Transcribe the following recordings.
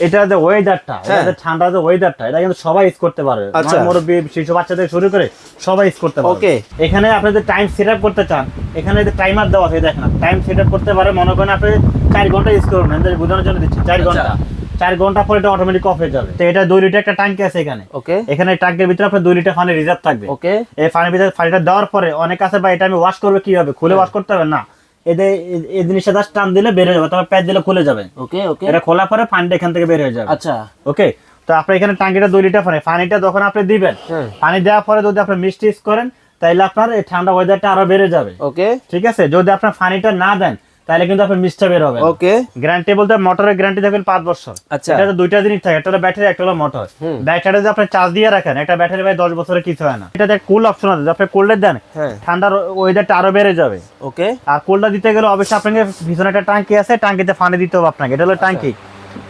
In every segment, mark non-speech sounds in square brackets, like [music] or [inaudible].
এটা যে ওয়েদারটা হ্যাঁ। এটা যে ঠান্ডা যে ওয়েদারটা এটা কিন্তু সবাই ইউজ করতে পারবে আচ্ছা। মুরব্বী শিশু বাচ্চা থেকে শুরু করে সবাই ইউজ করতে পারবে. এখানে আপনি যদি টাইম সেট আপ করতে চান এখানে যে টাইমার দেওয়া আছে দেখেন টাইম সেট আপ করতে পারে মনে করেন আপনি চার ঘণ্টা ইউজ করবেন আমি বোঝানোর জন্য দিচ্ছি চার আচ্ছা। ঘণ্টা চার ঘণ্টা পরে এটা অটোমেটিক অফ হয়ে যাবে তো এটা দুই লিটার একটা ট্যাঙ্কি আছে এখানে ওকে এখানে ট্যাঙ্কের ভিতরে আপনার দুই লিটার পানি রিজার্ভ থাকবে ওকে এই পানির ভিতরে পানিটা দেওয়ার পরে অনেক আছে বা এটা আমি ওয়াশ করবে কীভাবে খুলে হ্যাঁ। ওয়াশ করতে হবে না এদের এই জিনিসটা জাস্ট টান দিলে বের হয়ে যাবে তারপর প্যাচ দিলে খুলে যাবে। ওকে ওকে এটা খোলার পরে পানিটা এখান থেকে বের হয়ে যাবে। আচ্ছা। ওকে তো আপনি এখানে টাঙ্কিটা দুই লিটার পানি পানিটা যখন আপনি দিবেন পানি দেওয়ার পরে যদি আপনি মিষ্টি করেন তাইলে আপনার এই ঠান্ডা ওয়েদারটা আরও বেড়ে যাবে। ওকে ঠিক আছে? যদি আপনার পানিটা না দেন তাহলে কিন্তু আপনার মিষ্টিটা বের হবে ওকে গ্যারান্টি বলতে মোটরের গ্যারান্টি থাকবেন পাঁচ বছর। আচ্ছা। এটা দুইটা জিনিস থাকে একটা হলো ব্যাটারি একটা হলো মোটর ব্যাটারি যদি আপনি চার্জ দিয়ে রাখেন একটা ব্যাটারি ভাই দশ বছরের কিছু হয় না। এটাতে কুল অপশন আছে আপনি কোল্ডের দেন হ্যাঁ। ঠান্ডার ওয়েদারটা আরও বেড়ে যাবে। ওকে আর কোল্ডটা দিতে গেলে অবশ্যই আপনাকে পিছনে একটা ট্যাঙ্কি আছে ট্যাঙ্কিতে পানি দিতে হবে আপনাকে। এটা হলো ট্যাঙ্কি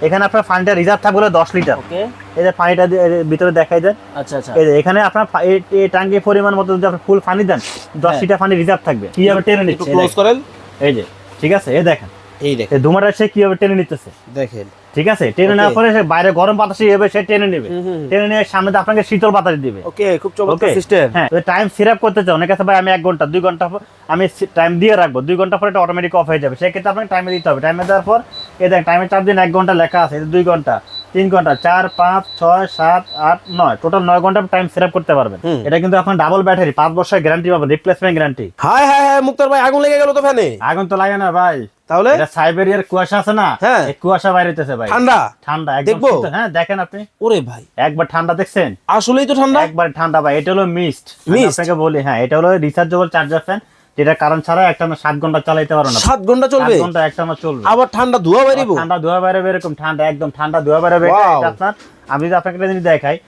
এখানে আপনার পানিটা রিজার্ভ থাকবে হলো দশ লিটার ওকে এই যে পানিটা ভিতরে দেখাই দেন। আচ্ছা আচ্ছা। এই যে এখানে আপনার এই- ট্যাঙ্কির পরিমাণ মতো যদি আপনি ফুল পানি দেন দশ। লিটার পানি রিজার্ভ থাকবে। কীভাবে টেনে একটু নিচ্ছে ক্লোজ করেন। এই যে। ঠিক আছে? এ দেখেন। এই দেখেন। ধুমাটা সে কীভাবে টেনে নিতেছে? দেখেন। ঠিক আছে? টেনে না নেওয়ার পরে সে বাইরে গরম বাতাস এভাবে সে টেনে নেবে। টেনে নিয়ে সামনে দিয়ে আপনাকে শীতল বাতাস দিবে। ওকে খুব চমৎকার সিস্টেম হ্যাঁ টাইম সিরাপ করতে চাও। অনেক আছে ভাই আমি এক ঘণ্টা দুই ঘণ্টা পর- আমি টাইম দিয়ে রাখব। দুই ঘণ্টা পরে এটা অটোমেটিক অফ হয়ে যাবে। সেক্ষেত্রে আপনাকে টাইমে দিতে হবে। টাইমে দেওয়ার পর এই দেখেন টাইমে চার দিন এক ঘণ্টা লেখা আছে এটা দুই ঘণ্টা। তিন ঘণ্টা চার পাঁচ ছয় সাত আট নয়। টোটাল নয় ঘণ্টা টাইম সিরাপ করতে পারবেন। এটা কিন্তু আপনার ডাবল ব্যাটারি পাঁচ বছরের গ্যারান্টি পাবেন replacement guarantee hi hi hi Muktar ভাই আগুন লেগে গেল তো ফ্যানে? আগুন তো লাগে না ভাই। তাহলে? এটা সাইবেরিয়ার কুয়াশা আছে না হ্যাঁ। কুয়াশা বাইরে হইতেছে ভাই। ঠান্ডা? ঠান্ডা একদম দেখব? হ্যাঁ দেখেন আপনি। ওরে ভাই। একবার ঠান্ডা দেখছেন? আসলেই তো ঠান্ডা? একবার ঠান্ডা ভাই এটা হলো মিস্ট Mist? আপনাকে বলি হ্যাঁ এটা হলো রিচার্জেবল চার্জার ফ্যান যেটা কারণ ছাড়া একটা সাত ঘণ্টা চালাইতে পারো না। সাত ঘণ্টা চলবে? ঘণ্টা একটা চলবে। আবার ঠান্ডা ধোয়া বেরিব? ঠান্ডা ধোয়া বেরোবে এরকম ঠান্ডা একদম ঠান্ডা ধোয়া বেরোবে। আপনার আমি যদি আপনাকে জিনিস দেখাই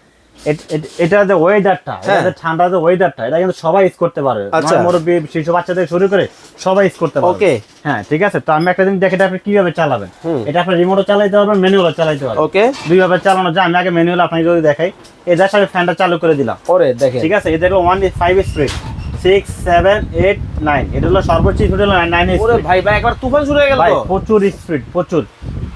এট- এট- এটা যে ওয়েদারটা হ্যাঁ। এটা ঠান্ডা যে ওয়েদারটা এটা কিন্তু সবাই ইউজ করতে পারবে। আচ্ছা। মুরব্বী শিশু বাচ্চা থেকে শুরু করে সবাই ইউজ করতে পারবে। ওকে হ্যাঁ ঠিক আছে? তো আমি একটা দেখে আপনি কীভাবে চালাবেন? এটা আপনি রিমোটও চালাইতে পারবেন ম্যানুয়ালও চালাইতে পারবেন। ওকে দুইভাবে চালানো যায়। আমি আগে ম্যানুয়াল আপনাকে যদি দেখাই জাস্ট আমি ফ্যানটা চালু করে দিলাম। ওরে দেখেন। ঠিক আছে? One five six seven eight nine. এটা হলো সর্বোচ্চ স্পিড হলো নাইন ভাই ভাই একবার তুফান শুরু হয়ে গেল প্রচুর স্পিড প্রচুর।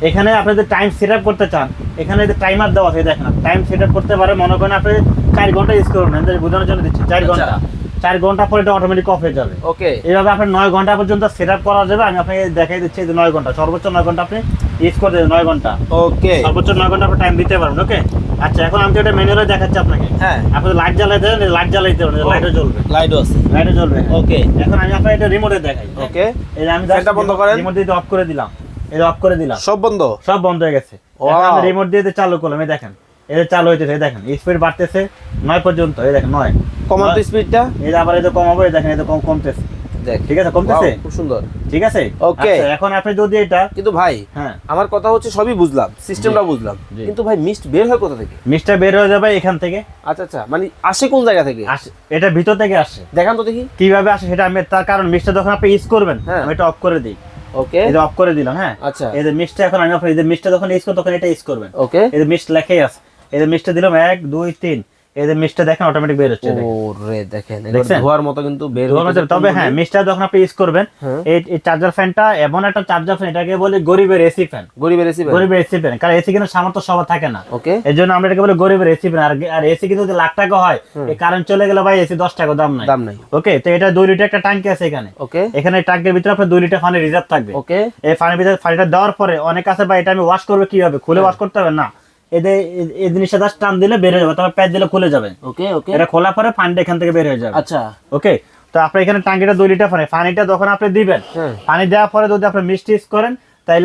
এখানে আপনি যদি টাইম সেট আপ করতে চান এখানে যে টাইমার দেওয়া আছে দেখেন টাইম সেট আপ করতে পারে মনে করেন আপনি চার ঘণ্টা ইউজ করবেন আমি বোঝানোর জন্য দিচ্ছি চার আচ্ছা। ঘণ্টা। চার ঘণ্টা পরে এটা অটোমেটিক অফ হয়ে যাবে। ওকে। এইভাবে আপনার নয় ঘণ্টা পর্যন্ত সেট আপ করা যাবে আমি আপনাকে দেখাই দিচ্ছি এই যে নয় ঘণ্টা সর্বোচ্চ নয় ঘণ্টা আপনি ইউজ করতে দেবেন নয় ঘণ্টা। ওকে। সর্বোচ্চ নয় ঘণ্টা আপনি টাইম দিতে পারবেন ওকে আচ্ছা এখন আমি তো এটা ম্যানুয়ালে দেখাচ্ছি আপনাকে। হ্যাঁ। আপনি লাইট জ্বালাইতে দেবেন লাইট জ্বালাইতে হবে লাইটও জ্বলবে। লাইট আছে। লাইটও জ্বলবে। ওকে এখন আমি আপনাকে এটা রিমোটে দেখাই। ওকে এই আমি ফ্যানটা বন্ধ করেন। রিমোট দিয়ে অফ করে দিলাম। এই অফ করে দিলাম। সব বন্ধ? সব বন্ধ হয়ে গেছে। এখন আমি রিমোট দিয়ে চালু করলাম এই দেখেন। যে চালু হইতেছে দেখেন। স্পিড বাড়তেছে নয় পর্যন্ত এই দেখেন নয়। কমান তো নয়। স্পিডটা যে আবার যে কমাবো এই দেখেন যে কম কমতেছে। দেখ। ঠিক আছে কমতেছে? খুব সুন্দর। ঠিক আছে? Okay. আচ্ছা, এখন আপনি যদি এটা কিন্তু ভাই হ্যাঁ। আমার কথা হচ্ছে সবই বুঝলাম সিস্টেমটা বুঝলাম। কিন্তু ভাই মিস্ট বের হয় কোথা থেকে? মিষ্টা বের হয়ে যাবে এখান থেকে। আচ্ছা আচ্ছা মানে আসে কোন জায়গা থেকে? আসে এটা ভিতর থেকে আসে। দেখান তো দেখি। কীভাবে আসে সেটা আমি তার কারণ মিষ্টা যখন আপনি ইউজ করবেন হ্যাঁ। আমি এটা অফ করে দিই। ওকে এই যে অফ করে দিলাম হ্যাঁ? আচ্ছা। এই যে মিষ্টা এখন আমি off- এই যে মিষ্টা যখন ইউজ করব তখন এটা ইউজ করবেন। ওকে এই যে মিষ্ট লেখাই আছে। এই যে মিষ্টা দিলাম এক দুই তিন। এই যে মিষ্টা দেখেন অটোমেটিক বের হচ্ছে দেখেন। ওরে দেখেন দেখছেন? ধোয়ার মতো কিন্তু বের হচ্ছে তবে হ্যাঁ মিষ্টা যখন আপনি ইউজ করবেন হ্যাঁ। এই চার্জার ফ্যানটা এমন একটা চার্জার ফ্যান এটাকে বলে গরিবের এসি ফ্যান গরিবের রেসিপি গরিবের এসি ফ্যান কারণ এসি কিন্তু সামর্থ্য সবার থাকে না। ওকে এই জন্য আমরা এটাকে বলে গরিবের এসি ফ্যান আর আর এসি কিন্তু যদি লাখ টাকা হয় এই কারেন্ট চলে গেলে ভাই এসি দশ টাকা দাম নাই। দাম নাই। ওকে তো এটা দুই লিটার একটা ট্যাঙ্কি আছে এখানে। ওকে এখানে ট্যাঙ্কের ভিতরে আপনার দুই লিটার পানি রিজার্ভ থাকবে। ওকে এই পানির ভিতরে পানিটা দেওয়ার পরে অনেক আছে ভাই এটা আমি ওয়াশ করবে কীভাবে? খুলে হ্যাঁ। ওয়াশ করতে হবে না। এদের এই জিনিসটা জাস্ট টান দিলে বের হয়ে যাবে তারপর প্যাচ দিলে খুলে যাবে। ওকে ওকে এটা খোলার পরে এখান থেকে বের হয়ে যাবে। আচ্ছা। ওকে তো আপনি এখানে টাঙ্কিটা দুই লিটার পানি পানিটা যখন আপনি দিবেন পানি দেওয়ার পরে যদি আপনি মিষ্টি করেন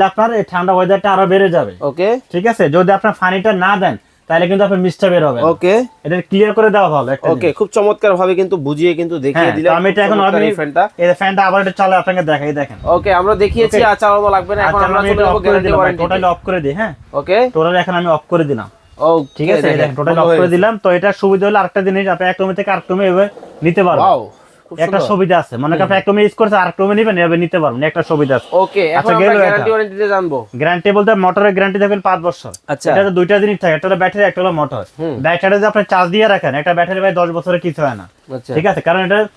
আপনার এই ঠান্ডা ওয়েদারটা আরও বেড়ে যাবে। ওকে ঠিক আছে? যদি আপনার পানিটা না দেন তাহলে কিন্তু আপনার মিষ্টিটা বের হবে ওকে এটা ক্লিয়ার করে দেওয়া ভালো একটা ওকে খুব চমৎকার ভাবে কিন্তু বুঝিয়ে কিন্তু দেখিয়ে হ্যাঁ, দিলেন তো আমি এটা এখন এই ফ্যানটা। এই ফ্যানটা আবার এটা চালে আপনাকে দেখাই দেখেন। ওকে আমরা দেখিয়েছি আর চালানো লাগবে না এখন আচ্ছা আমরা আমি চলে যাব গ্যারান্টি দিলাম ওয়ারেন্টি টোটালি অফ করে দিই হ্যাঁ? ওকে টোটাল এখন আমি অফ করে দিলাম। ও ঠিক আছে দেখেন টোটাল অফ করে দিলাম। তো এটা সুবিধা হলো আরেকটা জিনিস আপনি এক রুমে থেকে আরেক এভাবে নিতে পারবেন। ওয়াও একটা সুবিধা আছে। মনে করেন আপনি এক ইউজ করছে আরেক রুমে নিবেন এভাবে নিতে পারবেন একটা সুবিধা আছে। ওকে এখন আচ্ছা, আমরা। গ্যারান্টি ওয়ারেন্টিতে জানব। গ্যারান্টি বলতে মোটরের গ্যারান্টি থাকবেন পাঁচ বছর। আচ্ছা। এটা দুইটা জিনিস থাকে একটা হলো ব্যাটারি একটা হলো মোটর ব্যাটারি যদি আপনি চার্জ দিয়ে রাখেন একটা ব্যাটারি ভাই দশ বছরের কিছু হয় না। আচ্ছা। ঠিক আছে? কারণ এটা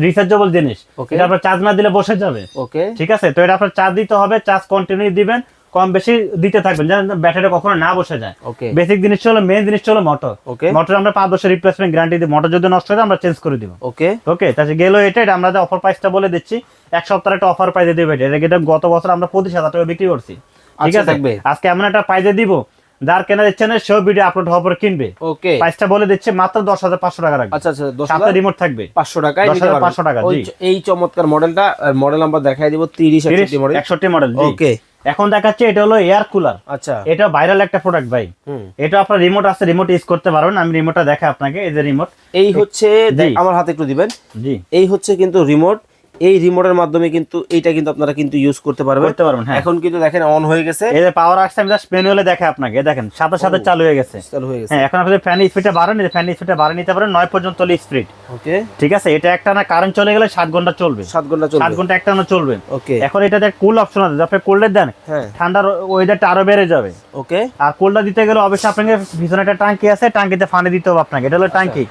রিচার্জেবল জিনিস। এটা আপনার চার্জ না দিলে বসে যাবে। ওকে। ঠিক আছে? তো এটা আপনার চার্জ দিতে হবে চার্জ কন্টিনিউ দিবেন। কম বেশি দিতে থাকবেন যেন ব্যাটারি কখনো না বসে যায়। ওকে বেসিক জিনিস হলো মেন জিনিস হলো মোটর ওকে মোটর আমরা পাঁচ বছর রিপ্লেসমেন্ট গ্যারান্টি দিই মোটর যদি নষ্ট হয় আমরা চেঞ্জ করে দিব। ওকে ওকে তাহলে গেলো এটা এটা আমরা অফার প্রাইসটা বলে দিচ্ছি এক সপ্তাহে একটা অফার প্রাইসে দিবে এটা। এটা গত বছর আমরা পঁচিশ হাজার টাকা বিক্রি করছি। ঠিক আচ্ছা, আছে? থাকবে। আজকে এমন একটা প্রাইসে দিব যার কেনার ইচ্ছে নেই সেও ভিডিও আপলোড হওয়ার পর কিনবে। ওকে প্রাইসটা বলে দিচ্ছে মাত্র দশ হাজার পাঁচশো টাকা রাখবে। আচ্ছা আচ্ছা দশ হাজার রিমোট থাকবে। পাঁচশো টাকায় দশ হাজার। পাঁচশো টাকা, এই চমৎকার মডেলটা মডেল নাম্বার দেখাই দিব তিরিশ তিরিশ একষট্টি মডেল একষট্টি মডেল ওকে এখন দেখাচ্ছে এটা হলো এয়ার কুলার আচ্ছা। এটা ভাইরাল একটা প্রোডাক্ট ভাই। হুম। এটা আপনার রিমোট আছে রিমোট ইউজ করতে পারবেন। আমি রিমোটটা দেখাই আপনাকে এই যে রিমোট এই হচ্ছে আমার হাতে একটু দিবেন। জি। এই হচ্ছে কিন্তু রিমোট এই রিমোটের মাধ্যমে কিন্তু এইটা কিন্তু আপনারা কিন্তু ইউজ করতে পারবেন। করতে পারবেন হ্যাঁ। এখন কিন্তু দেখেন অন হয়ে গেছে। এই যে পাওয়ার আসছে আমি জাস্ট ম্যানুয়ালে দেখে আপনাকে। দেখেন সাথে সাথে চালু হয়ে গেছে। চালু হয়ে গেছে। হ্যাঁ এখন আপনি ফ্যান স্পিডটা বাড়ান ফ্যান স্পিডটা বাড়িয়ে নিতে পারেন নয় পর্যন্ত স্পিড ওকে ঠিক আছে? এটা একটা না কারেন্ট চলে গেলে সাত ঘণ্টা চলবে। সাত ঘণ্টা সাত চলবে ঘণ্টা একটা না চলবে। ওকে এখন এটাতে কুল অপশন আছে। আপনি কোল্ডে দেন হ্যাঁ। ঠান্ডার ওয়েদারটা আরও বেড়ে যাবে। ওকে আর কোল্ডটা দিতে গেলে অবশ্যই আপনাকে পিছনে একটা টাঙ্কি আছে টাঙ্কিতে পানি দিতে হবে আপনাকে। এটা হলো টাঙ্কি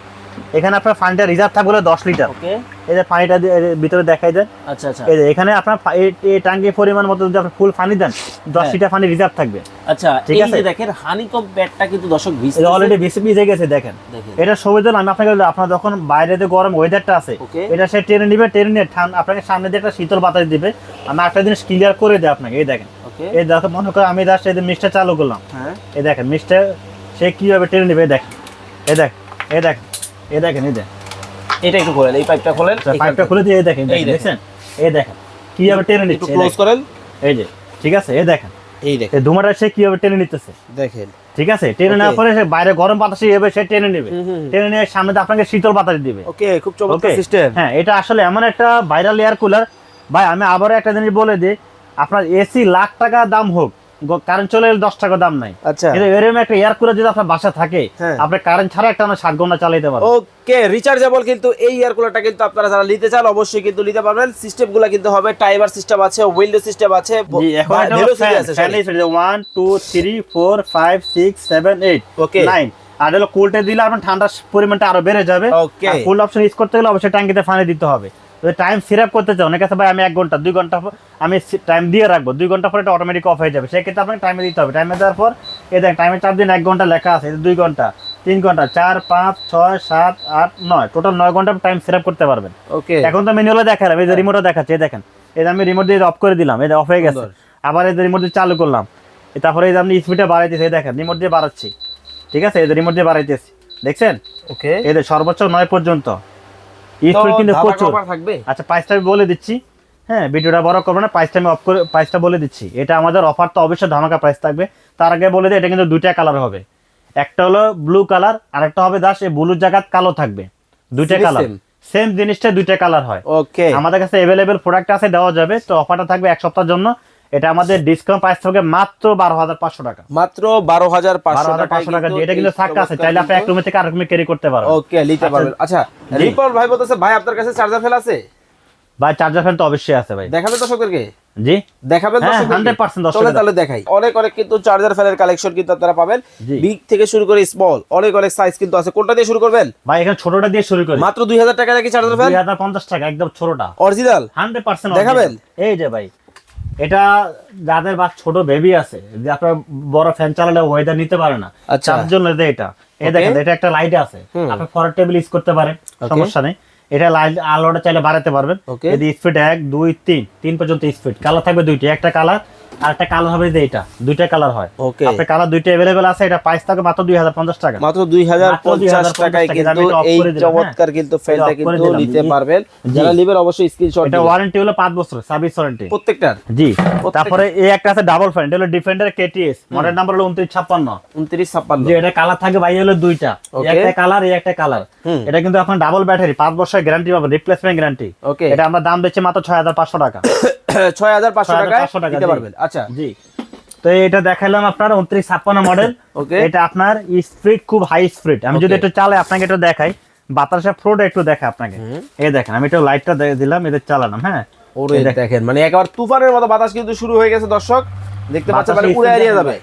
এখানে আপনার পানিটা রিজার্ভ থাকবে দশ লিটার ওকে এই যে পানিটা ভিতরে দেখাই দেন। আচ্ছা আচ্ছা। এই যে এখানে আপনার এই- এই পরিমাণ মতো যদি আপনি ফুল পানি দেন দশ হ্যাঁ। লিটার পানি রিজার্ভ থাকবে। আচ্ছা ঠিক আছে। দেখেন হানিকম প্যাডটা কিন্তু দর্শক অলরেডি বেশি ভিজে গেছে দেখেন। এটা সুবিধা আমি আপনাকে আপনার যখন বাইরে যে গরম ওয়েদারটা আছে এটা সে টেনে নিবে টেনে নিয়ে আপনাকে সামনে দিয়ে একটা শীতল বাতাস দিবে। আমি একটা জিনিস ক্লিয়ার করে দেয় আপনাকে এই দেখেন। এই দেখো মনে করো আমি জাস্ট এই মিক্সটা চালু করলাম। হ্যাঁ। এই দেখেন মিক্সটা সে কীভাবে টেনে নিবে দেখেন। এই দেখ এই দেখেন। দেখেন এই দেখেন এটা একটু খোলেন এই পাইপটা খোলেন আচ্ছা, পাইপটা খুলে দিয়ে দেখেন এই দেখেন, এই কীভাবে টেনে নিচ্ছে ক্লোজ করেন। এই যে ঠিক আছে এই দেখেন। এই দেখেন। ধুমাটা সে কীভাবে টেনে নিতেছে? দেখেন। ঠিক আছে টেনে. নেওয়ার পরে সে বাইরে গরম বাতাসে সে টেনে নেবে। টেনে নিয়ে সামনে আপনাকে শীতল বাতাস দিবে। ওকে খুব চমৎকার সিস্টেম হ্যাঁ এটা আসলে এমন একটা ভাইরাল এয়ার কুলার ভাই আমি আবারও একটা জিনিস বলে দিই আপনার এসি লাখ টাকা দাম হোক কারেন্ট চলে গেলে দশ টাকা দাম নাই আচ্ছা এরকম একটা এয়ার কুলার যদি আপনার বাসা থাকে হ্যাঁ। আপনি কারেন্ট ছাড়া একটা সাত ঘণ্টা চালাইতে ওকে রিচার্জেবল কিন্তু এই এয়ার কুলারটা কিন্তু আপনারা যারা নিতে চান অবশ্যই কিন্তু নিতে পারবেন সিস্টেমগুলো কিন্তু হবে টাইমার সিস্টেম আছে উইন্ডো সিস্টেম আছে। One two three four five six seven eight Okay. Nine আর হলো কোল্টে দিলে আপনার ঠান্ডার পরিমাণটা আরও বেড়ে যাবে. কোল্ড অপশন ইউজ করতে গেলে অবশ্যই ট্যাঙ্কিতে পানি দিতে হবে যদি টাইম সিরাপ করতে চাও অনেক আছে ভাই আমি এক ঘণ্টা দুই ঘণ্টা পর- আমি টাইম দিয়ে রাখব। দুই ঘণ্টা পরে এটা অটোমেটিক অফ হয়ে যাবে। সেক্ষেত্রে আপনাকে টাইমে দিতে হবে। টাইমে দেওয়ার পর এই দেখেন টাইমে চার দিন এক ঘণ্টা লেখা আছে দুই ঘণ্টা তিন ঘণ্টা চার পাঁচ ছয় সাত আট নয় টোটাল নয় ঘণ্টা টাইম সিরাপ করতে পারবেন। ওকে এখন তো ম্যানুয়ালে দেখালাম এই যে রিমোটও দেখাচ্ছে এই দেখেন। এই যে আমি রিমোট দিয়ে অফ করে দিলাম এই যে অফ হয়ে গেছে। আবার এই যে রিমোট দিয়ে চালু করলাম। এ তারপরে এই যে আমি স্পিডটা বাড়াইতেছি এই দেখেন রিমোট দিয়ে বাড়াচ্ছি। ঠিক আছে? এই যে রিমোট দিয়ে বাড়াইতেছি দেখছেন? ওকে এই যে সর্বোচ্চ নয় পর্যন্ত। স্পিড কিন্তু প্রচুর। আচ্ছা প্রাইসটা আমি বলে দিচ্ছি। হ্যাঁ ভিডিওটা বড় করব না প্রাইসটা আমি অফ করে প্রাইসটা বলে দিচ্ছি। এটা আমাদের অফার তো অবশ্যই ধামাকা প্রাইস থাকবে। তার আগে বলে দিই এটা কিন্তু দুইটা কালার হবে। একটা হলো ব্লু কালার আর একটা হবে দাস এই ব্লুর জায়গা কালো থাকবে। দুইটা কালার সেম জিনিসটা দুইটা কালার হয়। ওকে আমাদের কাছে অ্যাভেলেবেল প্রোডাক্ট আছে দেওয়া যাবে। তো অফারটা থাকবে এক সপ্তাহের জন্য। এটা আমাদের ডিসকাউন্ট প্রাইস থাকবে মাত্র বারো হাজার পাঁচশো টাকা। মাত্র বারো হাজার পাঁচশো টাকা এটা কিন্তু থাকা আছে চাইলে আপনি এক রুমে থেকে আরেক রুমে ক্যারি করতে পারবেন ওকে নিতে আচ্ছা, পারবেন। আচ্ছা রিপল ভাই বলতেছে ভাই আপনার কাছে চার্জার ফেল আছে? ভাই চার্জার ফ্যান তো অবশ্যই আছে ভাই। দেখাবেন দর্শকদেরকে? জি। দেখাবেন হ্যাঁ? 100%। চলে তাহলে দেখাই। অনেক অনেক কিন্তু চার্জার ফ্যানের কালেকশন কিন্তু আপনারা পাবেন। বিগ থেকে শুরু করে স্মল অনেক অনেক সাইজ কিন্তু আছে। কোনটা দিয়ে শুরু করবেন? ভাই এখানে ছোটটা দিয়ে শুরু করি। মাত্র দুই হাজার টাকা নাকি চার্জার ফ্যান দুই হাজার পঞ্চাশ টাকা একদম ছোটটা। অরিজিনাল হান্ড্রেড পার্সেন্ট দেখাবেন? এই যে ভাই এটা যাদের বা ছোট বেবি আছে যে আপনার বড় ফ্যান চালালে ওয়েদার নিতে পারে না। আচ্ছা। তার জন্য এটা এ দেখেন এটা একটা লাইট আছে। আপনি ফরার টেবিল ইউজ করতে পারেন সমস্যা নেই। এটা লাইট আলোটা চাইলে বাড়াতে পারবেন. যদি স্পিড এক দুই তিন তিন পর্যন্ত স্পিড কালার থাকবে দুইটি একটা কালার আর একটা কালার হবে যে এটা দুইটা কালার হয়। ওকে আপনার কালার দুইটা অ্যাভেলেবেল আছে এটা প্রাইস থাকবে মাত্র দুই হাজার পঞ্চাশ টাকা। মাত্র দুই হাজার মাত্র পঞ্চাশ 2050 টাকায় কিন্তু এই হ্যাঁ। চমৎকার কিন্তু ফ্যানটা কিন্তু নিতে পারবেন। যারা নেবেন অবশ্যই স্ক্রিনশট এটা ওয়ারেন্টি হলো পাঁচ বছর সার্ভিস ওয়ারেন্টি প্রত্যেকটার? জি। তারপরে এই একটা আছে ডাবল ফ্যান এটা হলো ডিফেন্ডার কেটিএস মডেল নাম্বার হলো উনত্রিশ ছাপ্পান্ন। উনত্রিশ ছাপ্পান্ন। যে এটা কালার থাকে ভাই হলো দুইটা। একটা কালার এই একটা কালার। এটা কিন্তু এখন ডাবল ব্যাটারি পাঁচ বছরের গ্যারান্টি পাবেন রিপ্লেসমেন্ট গ্যারান্টি ওকে এটা আমরা দাম দিচ্ছি মাত্র ছয় হাজার পাঁচশো টাকা। [coughs] ছয় হাজার পাঁচশো টাকায় 6,500 টাকা, দিতে জি। পারবেন। আচ্ছা। জি। তো এটা দেখালাম আপনার উনত্রিশ ছাপ্পান্ন মডেল ওকে এটা আপনার স্পিড খুব হাই স্পিড আমি যদি একটু চালাই আপনাকে একটু দেখাই। বাতাসের ফ্লোটা একটু দেখাই আপনাকে। এই দেখেন আমি একটু লাইটটা দিলাম এদের চালালাম হ্যাঁ? ওরে দেখেন। মানে একেবারে তুফানের মতো বাতাস কিন্তু শুরু হয়ে গেছে দর্শক। দেখতে পাচ্ছেন মানে এরিয়া যাবে।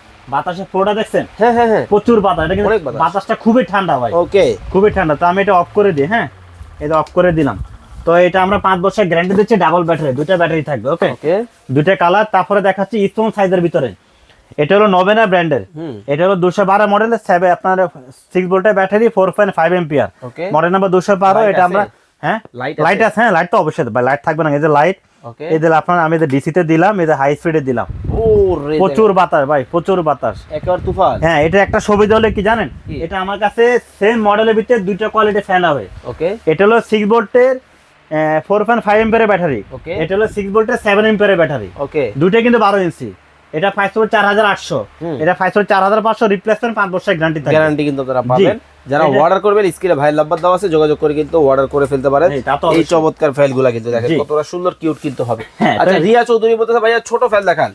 ফ্লোটা দেখছেন? হ্যাঁ হ্যাঁ হ্যাঁ। প্রচুর বাতাস। এটা কিন্তু বাতাসটা খুবই ঠান্ডা ভাই। ওকে খুবই ঠান্ডা। তো আমি এটা অফ করে দিই হ্যাঁ? এটা অফ করে দিলাম। তো এটা আমরা পাঁচ বছর গ্যারান্টি দিচ্ছি ডাবল ব্যাটারি দুইটা ব্যাটারি থাকবে ওকে দুইটা কালার তারপরে দেখাচ্ছি স্টোন সাইজের ভিতরে। এটা হলো নবেনা ব্র্যান্ডের এটা হলো দুশো বারো মডেল সেভেন আপনার সিক্স ভোল্টের battery four point five ampere model number দুশো বারো এটা আমরা হ্যাঁ? লাইট আছে? হ্যাঁ লাইট তো অবশ্যই লাইট থাকবে না এই যে লাইট এই যে আপনার আমি ডিসিতে দিলাম এই যে হাই স্পিডে দিলাম। প্রচুর বাতাস ভাই প্রচুর বাতাস। একেবারে তুফান। হ্যাঁ এটা একটা সুবিধা হলে কি জানেন? এটা আমার কাছে সেম মডেলের ভিতরে দুইটা কোয়ালিটি ফ্যান হবে। ওকে এটা হলো সিক্স ভোল্টের ফোর পয়েন্ট ফাইভ এম্পিয়ারের ব্যাটারি এটা হলো সিক্স ভোল্টের সেভেন এম্পিয়ারের ব্যাটারি ওকে দুইটা কিন্তু বারো ইঞ্চি এটা ফাইভ চার হাজার আটশো। এটা ফাইভ চার হাজার পাঁচশো। রিপ্লেসমেন্ট পাঁচ বছরের গ্যারান্টি থাকে গ্যারান্টি কিন্তু তারা পাবেন। যারা অর্ডার করবেন স্ক্রিনে ভাই নাম্বার দেওয়া আছে যোগাযোগ করে কিন্তু অর্ডার করে ফেলতে পারেন। এই। চমৎকার ফাইলগুলো কিন্তু দেখেন কতটা সুন্দর কিউট কিন্তু হবে। হ্যাঁ, আচ্ছা রিয়া চৌধুরী বলতেছে ভাইয়া ছোট ফেল দেখান।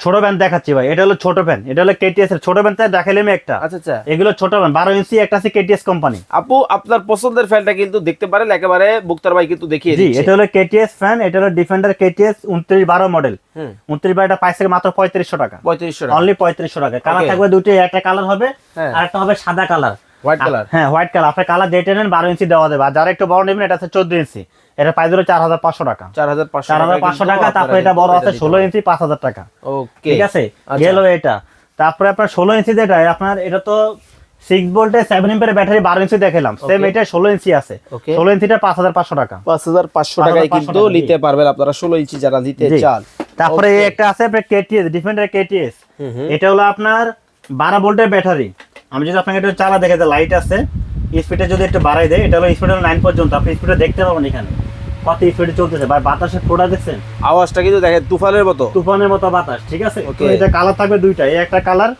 ছোট ফ্যান দেখাচ্ছি ভাই। এটা হলো ছোট ফ্যান এটা হলো কেটিএস এর। ছোট তাই দেখাইলে আমি একটা। আচ্ছা আচ্ছা। এগুলো ছোট ফ্যান বারো ইঞ্চি একটা আছে কেটিএস কোম্পানি আপু আপনার পছন্দের ফ্যানটা কিন্তু দেখতে পারেন একেবারে মুক্তার ভাই কিন্তু দেখিয়ে জি এটা হলো কেটিএস ফ্যান এটা হলো ডিফেন্ডার কেটিএস উনত্রিশ বারো মডেল হুম। উনত্রিশ বারোটা পাইছে মাত্র পঁয়ত্রিশশো টাকা। পঁয়ত্রিশশো অনলি পঁয়ত্রিশশো টাকা। কালার থাকবে দুটো একটা কালার হবে হ্যাঁ। আর একটা হবে সাদা কালার হোয়াইট কালার হ্যাঁ হোয়াইট কালার যেটা নেন বারো ইঞ্চি দেওয়া দেবে। আর যারা একটু বড় নেবেন এটা আছে চোদ্দ ইঞ্চি এটা চার হাজার পাঁচশো টাকা। চার হাজার পাঁচশো টাকা তারপরে এটা বড় আছে ষোলো ইঞ্চি পাঁচ হাজার টাকা। ওকে ঠিক আছে? আচ্ছা। গেল এটা। তারপরে আপনার ষোলো ইঞ্চি যেটা আপনার এটা তো সিক্স ভোল্টের সেভেন এম্পের ব্যাটারি বারো ইঞ্চি দেখালাম। সেম এটা ষোলো ইঞ্চি আছে. ষোলো ইঞ্চিটা পাঁচ হাজার পাঁচশো টাকা। পাঁচ হাজার পাঁচশো টাকায় কিন্তু টাকা, নিতে পারবেন আপনারা ষোলো ইঞ্চি যারা নিতে জি। চান। তারপরে একটা আছে আপনার কেটিএস ডিফেন্ডার কেটিএস। এটা হলো আপনার বারো ভোল্টের ব্যাটারি আমি যদি আপনাকে একটু চালা দেখে লাইট আছে স্পিডে যদি একটু বাড়াই দেয় এটা হলো স্পিড হলো নাইন পর্যন্ত আপনি স্পিডে দেখতে পাবেন এখানে। কত স্পিডে চলতেছে? ভাই বাতাসের ফোটা দেখছেন? আওয়াজটা কিন্তু দেখেন তুফানের মতো। তুফানের মতো বাতাস ঠিক আছে? তো এটা কালার থাকবে দুইটা এই একটা কালার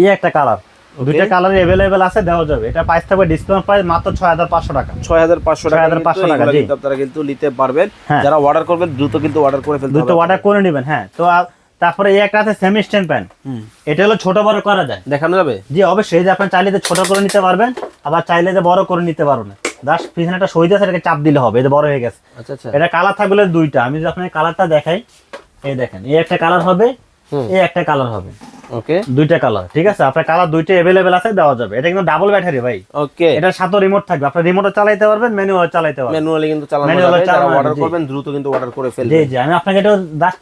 এই একটা কালার দুইটা কালার অ্যাভেলেবেল আছে দেওয়া যাবে। এটা প্রাইস থাকবে ডিসকাউন্ট প্রাইস মাত্র ছয় হাজার পাঁচশো টাকা ছয় হাজার পাঁচশো টাকা 6,500 কিন্তু টাকা, কিন্তু আপনারা কিন্তু নিতে পারবেন। হ্যাঁ। যারা অর্ডার করবেন দ্রুত কিন্তু অর্ডার করে ফেলতে দুটো হবে অর্ডার করে নেবেন হ্যাঁ। তো তারপরে এই একটা আছে সেমি স্ট্যান্ড প্যান এটা হলো ছোট বড় করা যায়। দেখানো যাবে? জি অবশ্যই। যে আপনি চাইলে ছোট করে নিতে পারবেন আবার চাইলে যে বড় করে নিতে পারবেন দাস পিছনে একটা সইতে আছে এটাকে চাপ দিলে হবে। এটা বড় হয়ে গেছে। আচ্ছা আচ্ছা। এটা কালার থাকবে দুইটা। আমি যদি আপনাকে কালারটা দেখাই এই দেখেন এই একটা কালার হবে এই একটা কালার হবে। ওকে দুইটা কালার ঠিক আছে? আপনার কালার দুইটা অ্যাভেলেবেল আছে দেওয়া যাবে। এটা কিন্তু ডাবল ব্যাটারি ভাই। ওকে সাথে রিমোট থাকবে। আপনি রিমোটও চালাইতে পারবেন ম্যানুয়াল চালাইতে পারবেন। ম্যানুয়ালি কিন্তু চালানো যাবে যারা অর্ডার করবেন দ্রুত কিন্তু অর্ডার করে ফেলবেন। জি আমি আপনাকে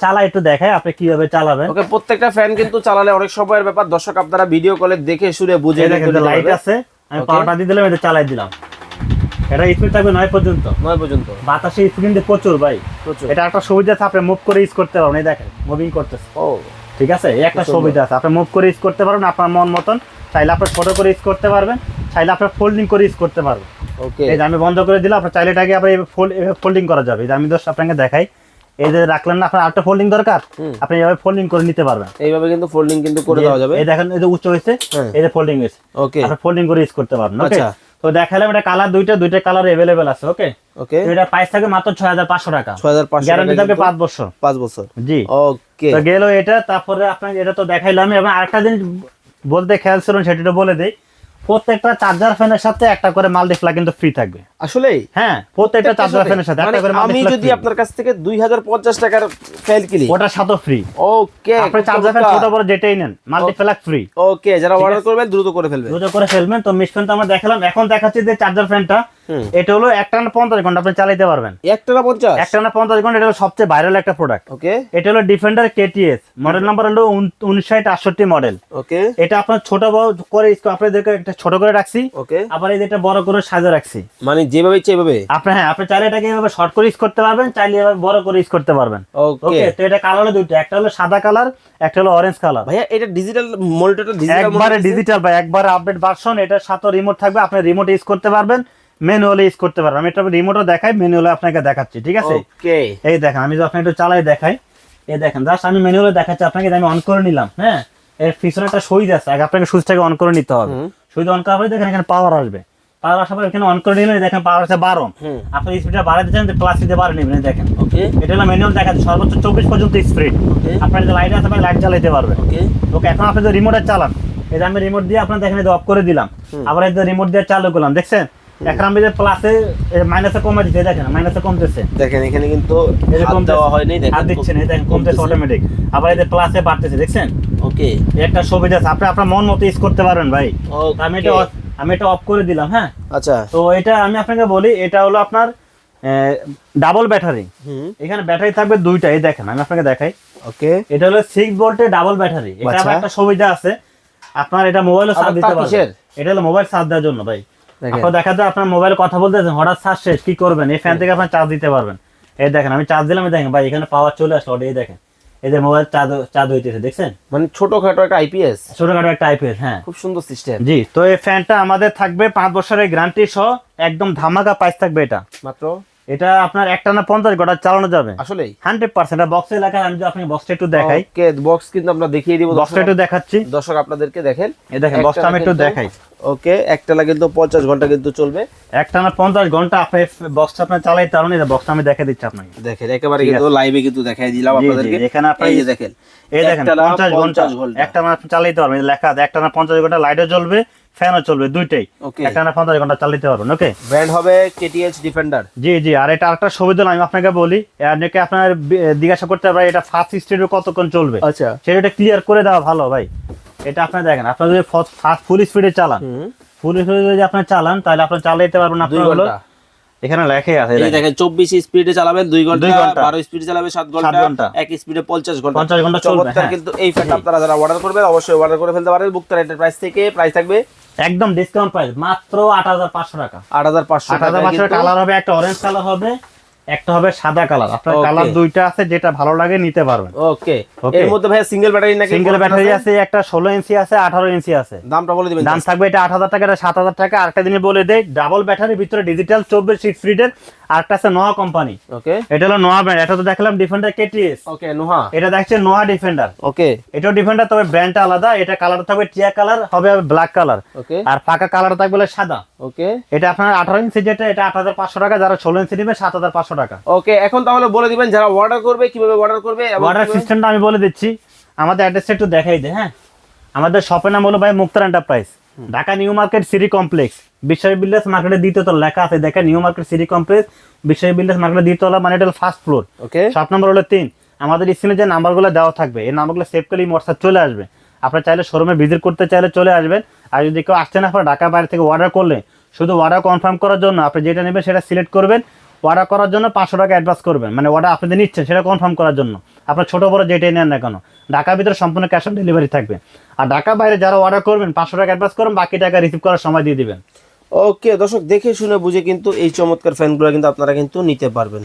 চালাই একটু দেখাই আপনি কীভাবে চালাবেন। ওকে প্রত্যেকটা ফ্যান কিন্তু চালালে অনেক সময়ের ব্যাপার। দর্শক আপনারা ভিডিও কলে দেখে শুনে বুঝে দেখেন লাইট আছে আমি. পাওয়ারটা দিয়ে দিলাম এটা চালাই দিলাম। এটা স্পিড থাকবে নয় পর্যন্ত। নয় পর্যন্ত। বাতাসে স্পিড কিন্তু প্রচুর ভাই। প্রচুর। এটা একটা সুবিধা আছে আপনি মুভ করে ইউজ করতে পারবেন এই দেখেন মুভিং করতেছে। ও। ঠিক আছে? এই একটা সুবিধা আছে। আপনি মুভ করে ইউজ করতে পারবেন আপনার মন মতন। চাইলে আপনি ছোট করে ইউজ করতে পারবেন। চাইলে আপনি ফোল্ডিং করে ইউজ করতে পারবেন। ওকে এই যে আমি বন্ধ করে দিলাম আপনার চাইলে এটাকে আবার ফোল্ডিং করা যাবে। যে আমি দোষ আপনাকে দেখাই। এই যে রাখলেন না আপনার আরেকটা ফোল্ডিং দরকার? আপনি এইভাবে ফোল্ডিং করে নিতে পারবেন। এইভাবে কিন্তু ফোল্ডিং কিন্তু করে দেওয়া যাবে। এই দেখেন এই যে উচ্চ হয়েছে হ্যাঁ। এই যে ফোল্ডিং হয়েছে। ওকে আপনি ফোল্ডিং করে ইউজ করতে পারবেন ওকে আচ্ছা। তো দেখালাম এটা কালার দুইটা দুইটা কালার অ্যাভেলেবেল আছে ওকে ওকে এটা প্রাইস থাকে মাত্র ছয় হাজার পাঁচশো টাকা। ছয় হাজার পাঁচশো গ্যারান্টি থাকবে পাঁচ বছর। পাঁচ বছর। জি। ওকে গেল এটা তারপরে এটা তো দেখাইলাম এবং আরেকটা জিনিস বলতে খেয়াল ছিলেন সেটা বলে দেই। প্রত্যেকটা চার্জার ফ্যানের সাথে একটা করে মাল্টিপ্লা কিন্তু ফ্রি থাকবে। আসলে হ্যাঁ প্রত্যেকটা চার্জার ফ্যানের সাথে একটা করে মানে আমি যদি আপনার কাছ থেকে দুই হাজার পঞ্চাশ টাকার ফেল কিনি ওটার সাথে ফ্রি ওকে আপনি চার্জার ফ্যান ছোট বড় যেটাই নেন ফ্রি ওকে যারা অর্ডার করবেন দ্রুত করে ফেলবেন। দুটো করে ফেলবেন। তো মিস ফ্যান তো আমরা দেখালাম এখন দেখাচ্ছি যে চার্জার ফ্যানটা। এটা হলো একটা না পঞ্চাশ ঘণ্টা আপনি চালাইতে পারবেন। একটা না পঞ্চাশ? একটা না পঞ্চাশ ঘণ্টা এটা হলো সবচেয়ে ভাইরাল একটা প্রোডাক্ট ওকে এটা হলো ডিফেন্ডার কেটিএস মডেল নাম্বার হলো উনিশ ষাট আটষট্টি মডেল ওকে এটা আপনার ছোট বড় করে আপনাদেরকে একটা ছোট করে রাখছি। ওকে আবার এই এটা বড় করে সাজা রাখছি। মানে যেভাবে ইচ্ছে এভাবে? আপনি হ্যাঁ আপনি চাইলে এটাকে এভাবে শর্ট করে ইউজ করতে পারবেন চাইলে এভাবে বড় করে ইউজ করতে পারবেন। ওকে তো এটা কালার হলো দুটো একটা হলো সাদা কালার একটা হলো অরেঞ্জ কালার ভাইয়া এটা ডিজিটাল মনিটরটা ডিজিটাল একবারে ডিজিটাল বা একবারে আপডেট ভার্সন এটার সাথে রিমোট থাকবে আপনি রিমোট ইউজ করতে পারবেন। ম্যানুয়ালি ইউজ করতে পারবেন আমি এটা রিমোটও দেখাই ম্যানুয়ালি আপনাকে দেখাচ্ছি ঠিক আছে? ওকে এই দেখেন আমি যদি আপনাকে একটু চালাই দেখাই এই দেখেন জাস্ট আমি ম্যানুয়ালি দেখাচ্ছি আপনাকে আমি অন করে নিলাম হ্যাঁ? এর পিছনে একটা সুইচ আছে আগে আপনাকে সুইচটাকে অন করে নিতে হবে। সুইচ অন করার পরে দেখেন এখানে পাওয়ার আসবে। পাওয়ার আসার পরে এখানে অন করে নিলে দেখেন পাওয়ার আছে বারো আপনি স্পিডটা বাড়াতে চান প্লাস দিতে বাড়ে নেবেন দেখেন। ওকে এটা হলো ম্যানুয়াল দেখাচ্ছে সর্বোচ্চ চব্বিশ পর্যন্ত স্পিড আপনার যে লাইট আছে আপনি লাইট চালাতে পারবেন ওকে এখন আপনি যে রিমোটে চালান এই যে আমি রিমোট দিয়ে আপনার দেখেন অফ করে দিলাম। আবার এই যে রিমোট দিয়ে চালু করলাম দেখছেন? এখন আমি যে প্লাসে মাইনাসে কমে দিচ্ছে দেখেন মাইনাসে কমতেছে। দেখেন এখানে কিন্তু এই যে হাত কমতেছে। দেওয়া হয়নি দেখেন হাত দিচ্ছেন এই দেখেন কমতেছে। অটোমেটিক আবার এই যে প্লাসে বাড়তেছে দেখছেন? ওকে। একটা সুবিধা আছে আপনি আপনার মন মতো ইউজ করতে পারবেন ভাই। আমি এটা আমি এটা অফ করে দিলাম হ্যাঁ? আচ্ছা। তো এটা আমি আপনাকে বলি এটা হলো আপনার ডাবল ব্যাটারি এখানে ব্যাটারি থাকবে দুইটা এই দেখেন আমি আপনাকে দেখাই। ওকে। এটা হলো সিক্স ভোল্টের ডাবল ব্যাটারি এটা। আবার একটা সুবিধা আছে আপনার এটা মোবাইলে চার্জ দিতে পারবেন। এটা হলো মোবাইল চার্জ দেওয়ার জন্য ভাই। আপনার দেখা যায় আপনার মোবাইলে কথা বলতেছেন হঠাৎ চার্জ শেষ কি করবেন? এই ফ্যান থেকে আপনার চার্জ দিতে পারবেন। এই দেখেন আমি চার্জ দিলাম দেখেন ভাই এখানে পাওয়ার চলে আসলো এই দেখেন। এই যে মোবাইল চার্জ চার্জ হইতেছে দেখছেন? মানে ছোটখাটো একটা আইপিএস ছোটখাটো একটা আইপিএস হ্যাঁ। খুব সুন্দর সিস্টেম জি তো এই ফ্যানটা আমাদের থাকবে পাঁচ বছরের গ্যারান্টি সহ একদম ধামাকা পাইস থাকবে এটা। মাত্র এটা আপনার একটা না পঞ্চাশ ঘণ্টা চালানো যাবে। আসলে হান্ড্রেড পার্সেন্ট। বক্সে এলাকায় আমি যদি আপনাকে বক্সটা একটু দেখাই। বক্স কিন্তু আমরা দেখিয়ে দিব বক্সটা একটু দেখাচ্ছি। দর্শক আপনাদেরকে দেখেন। দেখেন বক্সটা আমি একটু দেখাই। ওকে একটালা কিন্তু পঞ্চাশ ঘণ্টা কিন্তু চলবে। একটা না পঞ্চাশ ঘণ্টা আপনি বক্সটা আপনার চালাই পারেন এই বক্সটা আমি দেখে দিচ্ছি আপনাকে। দেখেন একেবারে কিন্তু লাইভে কিন্তু দেখাই দিলাম আপনাদেরকে। এখানে আপনি এই দেখেন এই দেখেন। পঞ্চাশ ঘণ্টা। 50 একটা না চালাইতে পারবেন লেখা আছে একটা না পঞ্চাশ ঘণ্টা লাইটও জ্বলবে ফ্যানও চলবে দুইটাই। একটা না পঞ্চাশ ঘণ্টা চালাইতে পারবেন ওকে ব্র্যান্ড হবে কেটিএইচ ডিফেন্ডার জি জি আর এটা আরেকটা সুবিধা আমি আপনাকে বলি অনেকে আপনার জিজ্ঞাসা করতে পারে এটা ফার্স্ট স্টেডে কতক্ষণ চলবে? আচ্ছা। সেটা ক্লিয়ার করে দেওয়া ভালো ভাই। এটা আপনি দেখেন আপনার যদি ফার্স্ট ফুল স্পিডে চালান ফুল স্পিডে যদি আপনি চালান তাহলে আপনি চালাইতে পারবেন আপনার হলো এখানে লেখাই আছে এই দেখেন। চব্বিশ স্পিডে চালাবেন দুই ঘণ্টা দুই ঘণ্টা। বারো স্পিডে চালাবেন সাত ঘণ্টা ঘণ্টা। এক স্পিডে পঞ্চাশ ঘণ্টা। 50 ঘণ্টা চলবে, হ্যাঁ। কিন্তু এই ফ্যানটা আপনারা যারা অর্ডার করবেন অবশ্যই অর্ডার করে ফেলতে পারেন। বুকতার এন্টারপ্রাইজ থেকে প্রাইস থাকবে একদম ডিসকাউন্ট প্রাইস মাত্র আট হাজার পাঁচশো টাকা। আট হাজার পাঁচশো আট হাজার পাঁচশো কালার হবে একটা অরেঞ্জ কালার হবে একটা হবে সাদা কালার আপনার কালার দুইটা আছে যেটা ভালো লাগে নিতে পারবেন। ওকে. এর মধ্যে ভাই সিঙ্গেল ব্যাটারি নাকি সিঙ্গেল ব্যাটারি আছে? একটা ষোলো ইঞ্চি আছে আঠারো ইঞ্চি আছে। দামটা বলে দিবেন দাম থাকবে এটা আট হাজার টাকা এটা সাত হাজার টাকা। আরেকটা দিনে বলে দেই ডাবল ব্যাটারির ভিতরে ডিজিটাল চব্বিশ সিক্স ফ্রিডের আরেকটা আছে নোয়া কোম্পানি। ওকে। এটা হলো নোয়া ব্র্যান্ড এটা তো দেখলাম ডিফেন্ডার কেটিএস ওকে নোহা এটা দেখছে নোয়া ডিফেন্ডার ওকে। এটাও ডিফেন্ডার তবে ব্র্যান্ডটা আলাদা এটা কালার থাকবে টিয়া কালার হবে ব্ল্যাক কালার ওকে। আর ফাঁকা কালার থাকবে সাদা। ওকে। এটা আপনার আঠারো ইঞ্চি যেটা এটা আট হাজার পাঁচশো টাকা যারা ষোলো ইঞ্চি নেবে সাত হাজার পাঁচশো টাকা। ওকে এখন তাহলে বলে দিবেন যারা অর্ডার করবে কীভাবে অর্ডার করবে অর্ডার সিস্টেমটা আমি বলে দিচ্ছি। আমাদের অ্যাড্রেসটা একটু দেখাই দে হ্যাঁ? আমাদের শপের নাম হলো ভাই Muktar enterprise Dhaka new market city complex. Biswas builders মার্কেটের দ্বিতীয়তলা লেখা আছে দেখেন new market city complex Biswas builders মার্কেটের দ্বিতীয়তলা মানে এটা ফার্স্ট ফ্লোর ওকে সাত নম্বর হলো তিন। আমাদের স্ক্রিনে যে নাম্বারগুলো দেওয়া থাকবে এই নাম্বারগুলো সেভ করলে হোয়াটসঅ্যাপ চলে আসবে। আপনার চাইলে শোরুমে ভিজিট করতে চাইলে চলে আসবেন। আর যদি কেউ আসছেন আপনার ঢাকা বাইরে থেকে অর্ডার করলে শুধু অর্ডার কনফার্ম করার জন্য আপনি যেটা নেবেন সেটা সিলেক্ট করবেন। অর্ডার করার জন্য পাঁচশো টাকা অ্যাডভান্স করবেন। মানে অর্ডার আপনি যে নিচ্ছেন সেটা কনফার্ম করার জন্য। আপনার ছোটো বড় যেটাই নেন না কেন। ঢাকার ভিতরে সম্পূর্ণ ক্যাশ অন ডেলিভারি থাকবে। আর ঢাকা বাইরে যারা অর্ডার করবেন, পাঁচশো টাকা অ্যাডভান্স করবেন, বাকি টাকা রিসিভ করার সময় দিয়ে দিবেন। ওকে দর্শক, দেখে শুনে বুঝে কিন্তু এই চমৎকার ফ্যানগুলো কিন্তু আপনারা কিন্তু নিতে পারবেন।